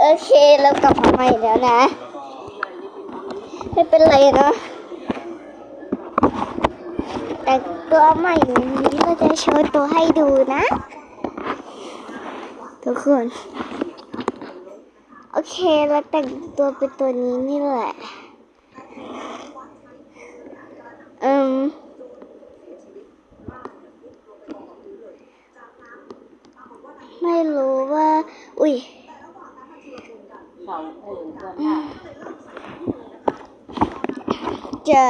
โอเคเรากลับมาใหม่แล้วนะ ไม่เป็นไรเนาะแต่ตัวใหม่วันนี้เราจะโชว์ตัวให้ดูนะ ทุกคน โอเคเราแต่งตัวเป็นตัวนี้นี่แหละอืมไม่รู้ว่า อุ้ย เขาเออตัวหน้จะ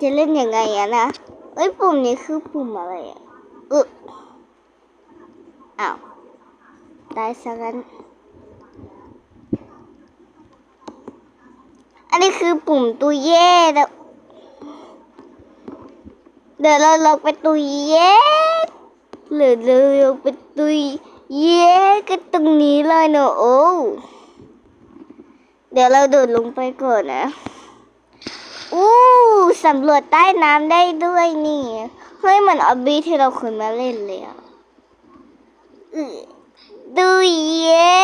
จะเล่นยังไงอะนะเอ้ยปุ่มนี้คือปุ่มอะไรอะอึะอ้าวตายซะงั้นอันนี้คือปุ่มตัวเย่แล้วเดี๋ยวเราลองไปตัวเย่หรือเราลองไปตัว เย่กันตรงนี้เลยเนอะโอ้เดี๋ยวเราโดดลงไปก่อนนะอู้สำรวจใต้น้ำได้ด้วยนี่เฮ้ยเหมือนออบบี้ที่เราเคยมาเล่นเลยอะอื้อดูเย่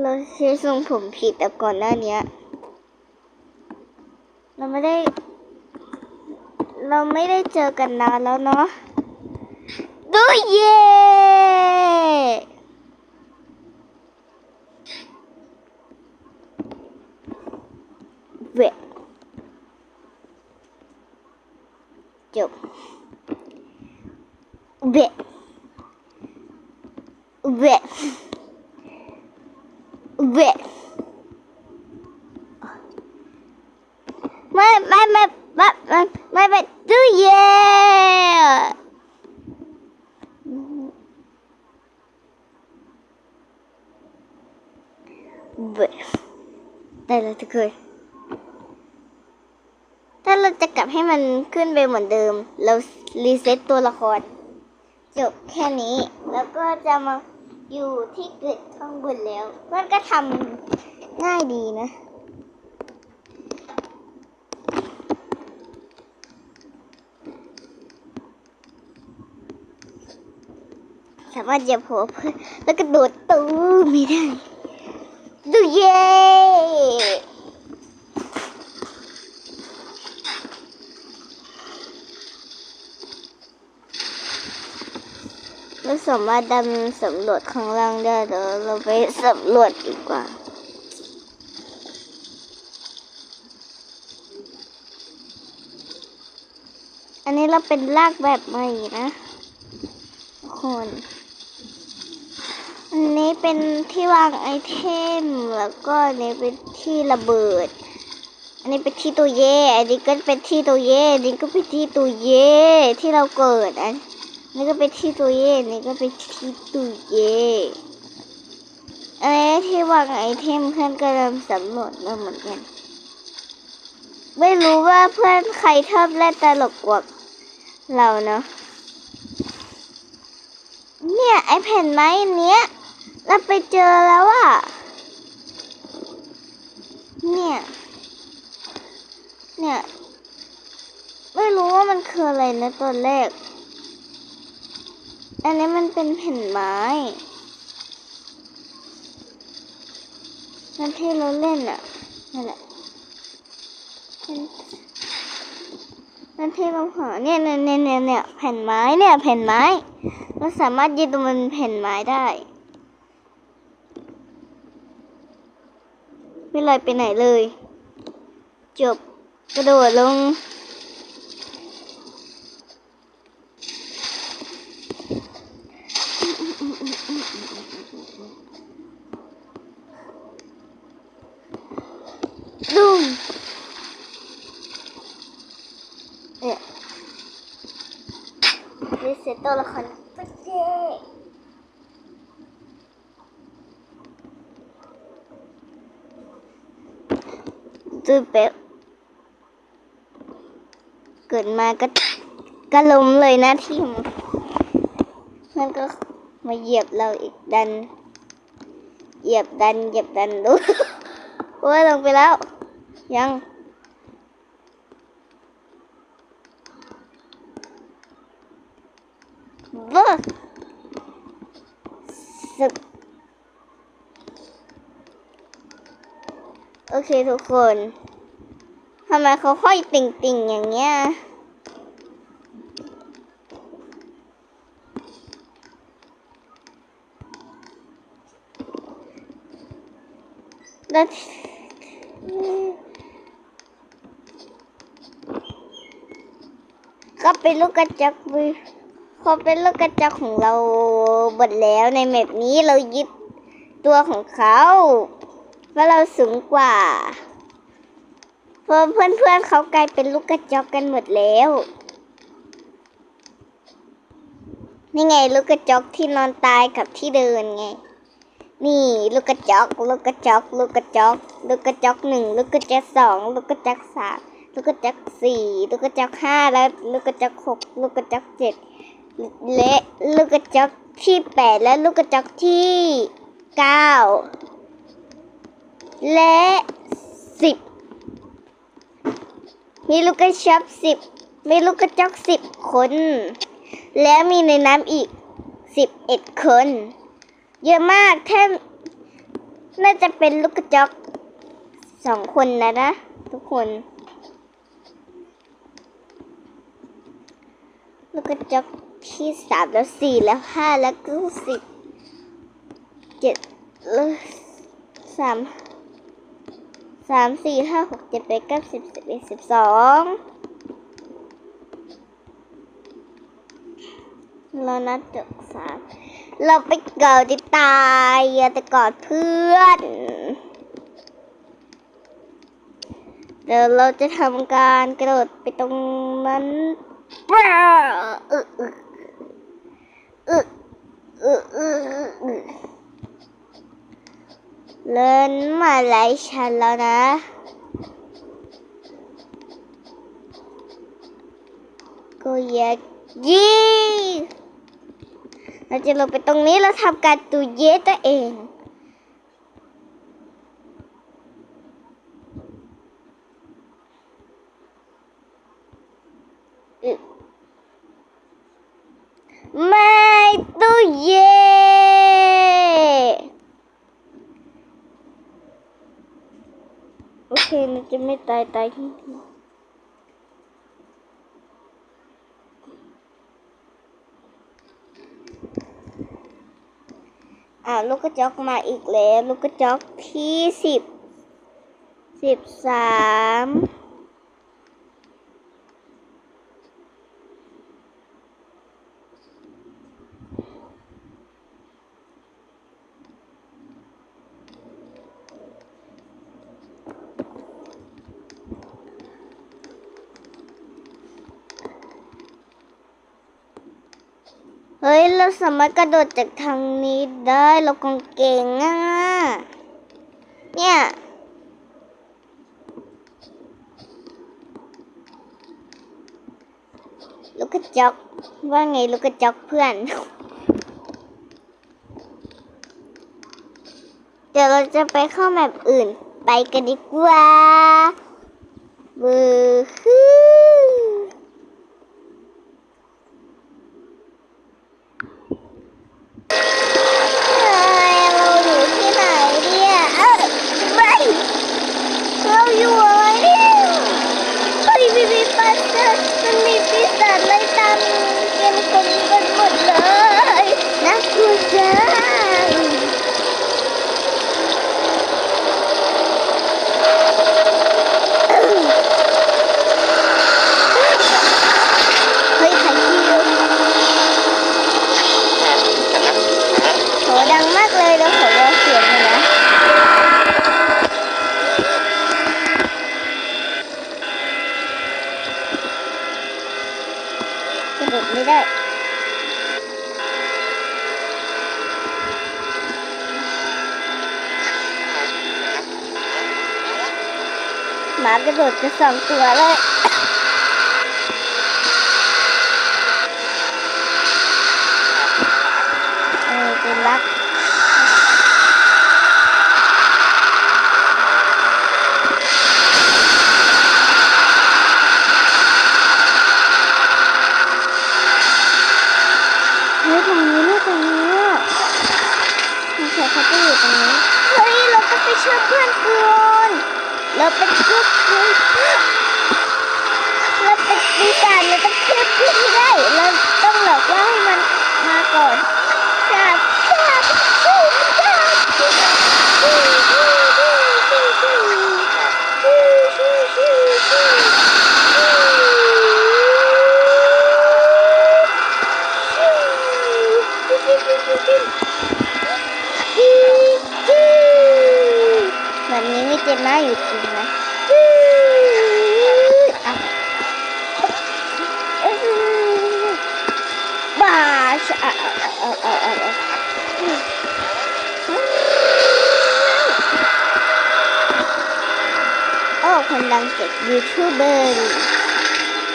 เราใช้ทรงผมผิดแต่ก่อนหน้านี้เราไม่ได้ เราไม่ได้เจอกันนานแล้วเนาะดูเย่เวจบเวะเวะเวะไม่ไม่ไม่ ไม่ไม่ไม่ไม่ดูเย่เยได้แล้วทุกคนถ้าเราจะกลับให้มันขึ้นไปเหมือนเดิม เรารีเซ็ตตัวละคร จบแค่นี้ แล้วก็จะมาอยู่ที่เกิดข้างบนแล้ว มันก็ทำง่ายดีนะ สามารถเหยียบหัวเพื่อนแล้วก็โดดตู้ไม่ได้ดูเย่เราสามารถดำสำรวจข้างล่างได้เดี๋ยวเราไปสำรวจดีกว่าอันนี้เราเป็นลากแบบใหม่นะคน อันนี้เป็นที่วางไอเทม แล้วก็อันนี้เป็นที่ระเบิด อันนี้เป็นที่ตัวเย่อันนี้ก็เป็นที่ตัวเย่อันนี้ก็เป็นที่ตัวเย่ที่เราเกิดอันนี้ก็เป็นที่ตัวเย่อันนี้ก็เป็นที่ตัวเย่อันนี้ที่วางไอเทมเพื่อนก็เริ่มสำรวจแล้วเหมือนกัน ไม่รู้ว่าเพื่อนใครชอบเล่นตลกกว่าเราเนาะเนี่ยไอแผ่นไม้เนี้ย เราไปเจอแล้วอะเนี่ย เนี่ย ไม่รู้ว่ามันคืออะไรนะตอนแรกอันนี้มันเป็นแผ่นไม้นั่นที่เราเล่นอะนั่นแหละนั่นที่เราหาเนี่ยเนี่ยเนี่ยเนี่ยแผ่นไม้เนี่ยแผ่นไม้ เราสามารถยืนตรงบนแผ่นไม้ได้ ไม่ลอยไปไหนเลย จบกระโดดลง ดุ้มเอ๊ะรีเซ็ตตัวละครปุ๊บเย้ ดูเป๊ะเกิดมาก็ก็ล้มเลยนะทีมมันก็มาเหยียบเราอีกดัน เหยียบดัน เหยียบดันดูโอ้ยลงไปแล้ว ยังบ้าสึกโอ เคทุกคนทำไมเขาห้อยติ่งๆอย่างเงี้ยแล้วก็เป็นลูกกระจกมือเขาเป็นลูกกระจกของเราหมดแล้วในแมปนี้เรายึดตัวของเขา ว่าเราสูงกว่าเพราะเพื่อนๆเขากลายเป็นลูกกระจกกันหมดแล้ว นี่ไงลูกกระจกที่นอนตายกับที่เดินไง นี่ลูกกระจอกลูกกระจอกลูกกระจอกลูกกระจอกหนึ่งลูกกระจอกสองลูกกระจอกสามลูกกระจอกสี่ลูกกระจอกห้าแล้วลูกกระจอกหกลูกกระจอกเจ็ดและลูกกระจอกที่แปดและลูกกระจอกที่เก้า และสิบมีลูกกระจอกสิบมีลูกกระจอกสิบคน แล้วมีในน้ำอีกสิบเอ็ดคน เยอะมากแค่น่าจะเป็นลูกกระจอกสองคนนะนะ ทุกคน ลูกกระจอกที่สามแล้วสี่แล้วห้าแล้วก็สิบเจ็ดแล้วสาม สามสี่ห้าหกเจ็ดแปดเก้าสิบสิบเอ็ดสิบสองเรานัดจบสามเราไปเกิดจะตายอย่าแต่กอดเพื่อน เดี๋ยวเราจะทำการกระโดดไปตรงนั้นว้าวอึอึอึอึอึอึเล่น มาหลายชั้นแล้วนะก็อยากยิงเราจะลงไปตรงนี้แล้วทำการตูเย่ตัวเองไม่ตูเย่โอเคมัน จะไม่ตายตายที่ที่อ่าลูกกระจอกมาอีกแล้ว ลูกกระจอกที่สิบสิบสาม เฮ้ย เราสามารถกระโดดจากทางนี้ได้เราคงเก่งอะเนี่ยลูกกระจอกว่าไงลูกกระจอกเพื่อน เดี๋ยวเราจะไปเข้าแมปอื่นไปกันดีกว่าบูฮู้ กระโดดไม่ได้หมากระโดดจะสองตัวเลยเออเป็นรัก ตรงนี้เลืกทางนี้มันแค่เขาก็อยู่ตรงนี้เฮ้ยเราก็ไปช่วยเพื่อนก่อนเราไปช่วยเพื่อนเราไปดีการเราต้องเชื่อเพื่อนให้ได้เราต้องหลอกว่าให้มันมาก่อนจากจากสู้จากสู้สู้สู้สู้สู้สู้สู้ อยู่จริงนะอะบ้าชะโอ้คนดังเจากยูทูบเบอร์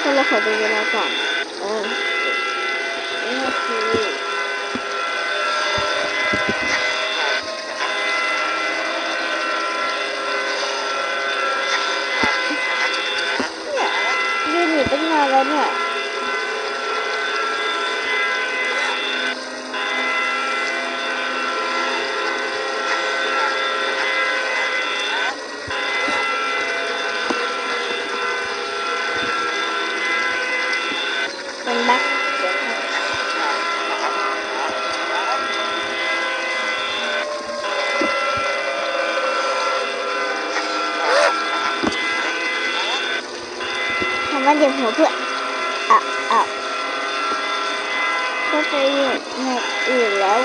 ก็เราขอดูเวลาก่อน quanh bắc. Không có điểm hữu thuận ở ờ, ở ờ. có thể này ỉa lâu.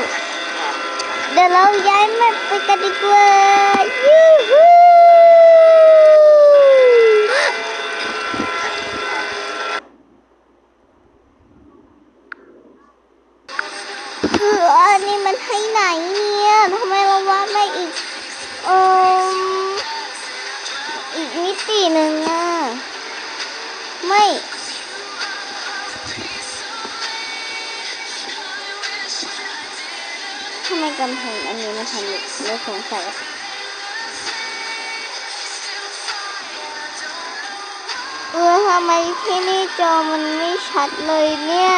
Đã lâu dài mất với cả đi qua เอมอีกมิติหนึ่งอะ ไม่ ทำไมกำแพงอันนี้มันทำแบบเราสงสัยเออทำไมที่นี่จอมันไม่ชัดเลยเนี่ย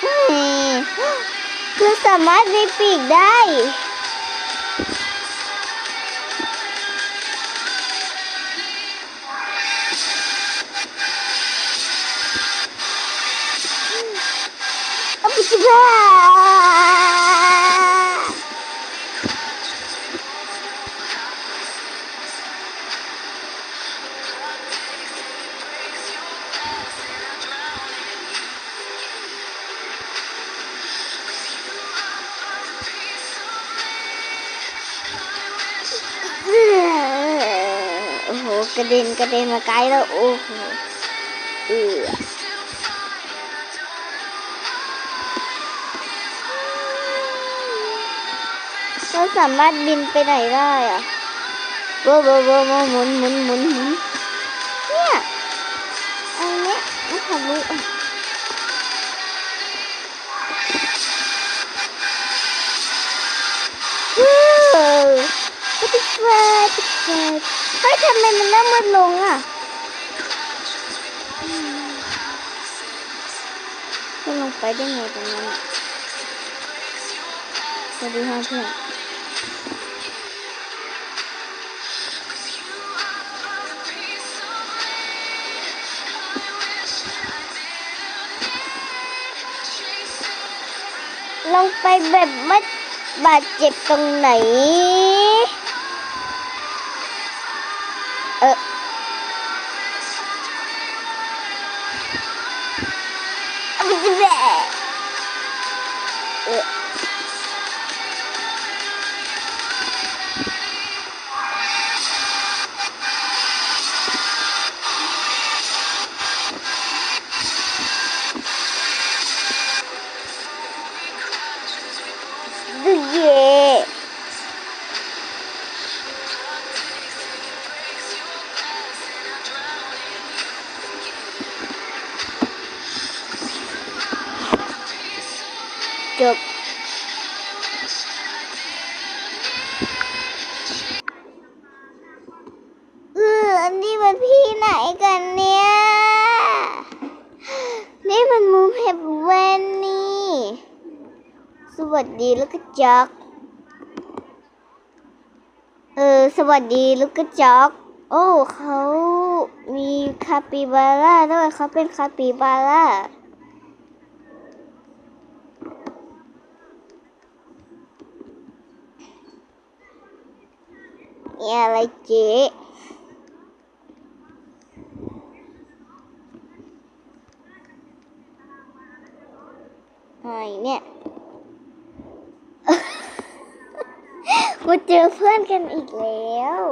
เฮ้ยคือสามารถมีปีกได้ โอ้โหกระเด็นกระเด็นมาไกลแล้ว โอ้โหเออ สามารถบินไปไหนได้อะโบโบโบโบหมุนหมุนหมุนหมุนเนี่ยอันเนี้ยมันทะลุอะว้าวปฏิบัติปฏิบัติเฮ้ยทำไมมันเริ่มมืดลงอะอืมจะลงไปได้ไงตรงนั้นสวัสดีค่ะเพื่อน ลงไปแบบไม่บาดเจ็บตรงไหน เออ สวัสดีล้วก็จักสวัสดีลูกกระจอก โอ้เขามีคาปิบาร่าด้วยเขาเป็นคาปิบาร่ามีอะไรเจ๊อะไรเนี่ย มาเจอเพื่อนกันอีกแล้ว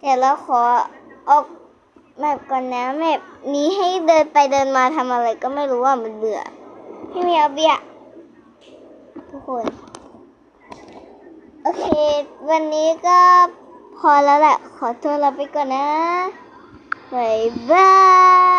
แต่เราขอออกแมปก่อนนะแมปนี้ให้เดินไปเดินมาทำอะไรก็ไม่รู้ว่ามันเบื่อพี่เมียวเบียทุกคน โอเค วันนี้ก็พอแล้วแหละ ขอตัวลาไปก่อนนะบายบาย